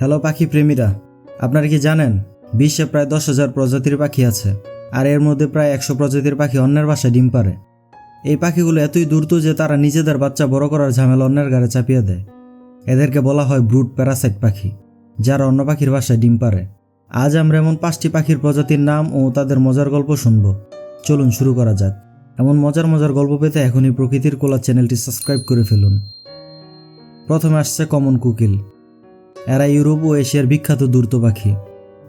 Hello পাখি প্রেমীরা, আপনারা কি জানেন, বিশ্বে প্রায় দশ হাজার প্রজাতির পাখি আছে, আর এর মধ্যে প্রায় একশো প্রজাতির পাখি অন্যের বাসায় ডিম পারে এই পাখিগুলো এতই দ্রুত যে তারা নিজেদের বাচ্চা বড় করার ঝামেলা অন্যের গাড়ে চাপিয়ে দেয়। এদেরকে বলা হয় ব্রুট প্যারাসাইট পাখি, যারা অন্য পাখির বাসায় ডিম পারে আজ আমরা এমন পাঁচটি পাখির প্রজাতির নাম ও তাদের মজার গল্প শুনব। চলুন শুরু করা যাক। এমন মজার মজার গল্প পেতে এখনই প্রকৃতির কোলা চ্যানেলটি সাবস্ক্রাইব করে ফেলুন। প্রথমে আসছে কমন কুকিল। এরা ইউরোপ ও এশিয়ার বিখ্যাত দ্রুত পাখি।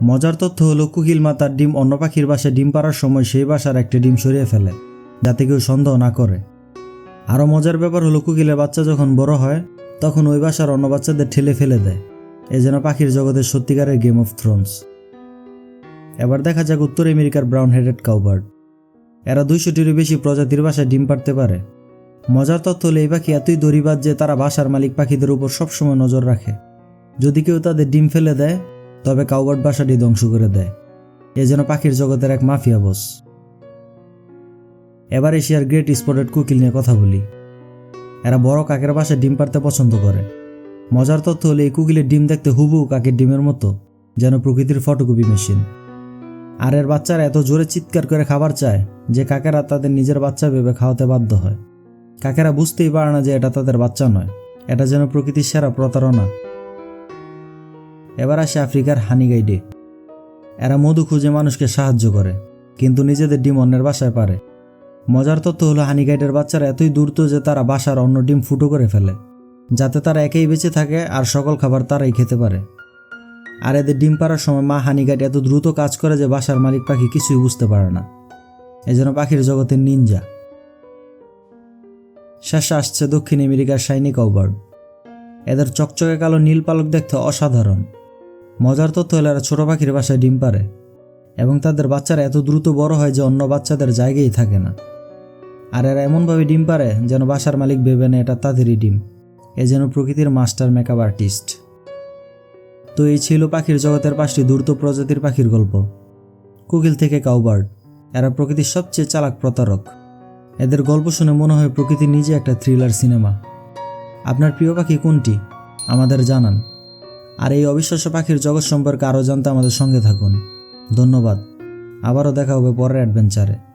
মজার তথ্য হলো কুকিল মাতার ডিম অন্য পাখির বাসায় ডিম পাড়ার সময় সেই বাসার একটা ডিম সরিয়ে ফেলে, যাতে কেউ সন্দেহ না করে। আরও মজার ব্যাপার হলো, কুকিলের বাচ্চা যখন বড় হয়, তখন ওই বাসার অন্য বাচ্চাদের ঠেলে ফেলে দেয়। এ যেন পাখির জগতের সত্যিকারের গেম অফ থ্রোনস এবার দেখা যাক উত্তর আমেরিকার ব্রাউন হেডেড কাউবার্ড। এরা দুইশোটিরও বেশি প্রজাতির বাসায় ডিম পাড়তে পারে। মজার তথ্য হলো, এই পাখি এতই দরিবাদ যে তারা বাসার মালিক পাখিদের উপর সবসময় নজর রাখে। যদি কেউ তাদের ডিম ফেলে দেয়, তবে কাউবার্ড বাসাটি ধ্বংস করে দেয়। এ যেন পাখির জগতের এক মাফিয়া বস এবার এশিয়ার গ্রেট স্পটেড কুকিল নিয়ে কথা বলি। এরা বড় কাকের বাসায় ডিম পাড়তে পছন্দ করে। মজার তথ্য হলো, এই কুকিলের ডিম দেখতে হুবু কাকের ডিমের মতো, যেন প্রকৃতির ফটোকপি মেশিন আর এর বাচ্চারা এত জোরে চিৎকার করে খাবার চায় যে কাকেরা তাদের নিজের বাচ্চা ভেবে খাওয়াতে বাধ্য হয়। কাকেরা বুঝতেই পারে না যে এটা তাদের বাচ্চা নয়। এটা যেন প্রকৃতির সেরা প্রতারণা। এবার আসে আফ্রিকার হানিগাইডে এরা মধু খুঁজে মানুষকে সাহায্য করে, কিন্তু নিজেদের ডিম অন্যের বাসায় পারে। মজার তথ্য হলো হানিগাইডের বাচ্চারা এতই দূরত যে তারা বাসার অন্য ডিম ফুটো করে ফেলে, যাতে তারা একেই বেঁচে থাকে আর সকল খাবার তারাই খেতে পারে। আর এদের ডিম পাড়ার সময় মা হানি হানিগাইড এত দ্রুত কাজ করে যে বাসার মালিক পাখি কিছুই বুঝতে পারে না। এজন্য পাখির জগতের নিনজা। শেষে আসছে দক্ষিণ আমেরিকার শাইনি কাউবার্ড। এদের চকচকে কালো নীল পালক দেখতে অসাধারণ। মজার তথ্য হলো এরা ছোট পাখির বাসায় ডিম পারে এবং তাদের বাচ্চারা এত দ্রুত বড় হয় যে অন্য বাচ্চাদের জায়গায় থাকে না। আর এরা এমনভাবে ডিম পারে যেন বাসার মালিক ভেবে নেয় এটা তাদেরই ডিম। এ যেন প্রকৃতির মাস্টার মেকআপ আর্টিস্ট। তো এই ছিল পাখির জগতের পাঁচটি দ্রুত প্রজাতির পাখির গল্প। কুকিল থেকে কাউবার্ড। এরা প্রকৃতির সবচেয়ে চালাক প্রতারক। এদের গল্প শুনে মনে হয় প্রকৃতি নিজে একটা থ্রিলার সিনেমা। আপনার প্রিয় পাখি কোনটি? আমাদের জানান। আর এই অবিশ্বাস্য পাখির জগৎ সম্পর্কে আরও জানতে আমাদের সঙ্গে থাকুন। ধন্যবাদ। আবারও দেখা হবে পরের অ্যাডভেঞ্চারে।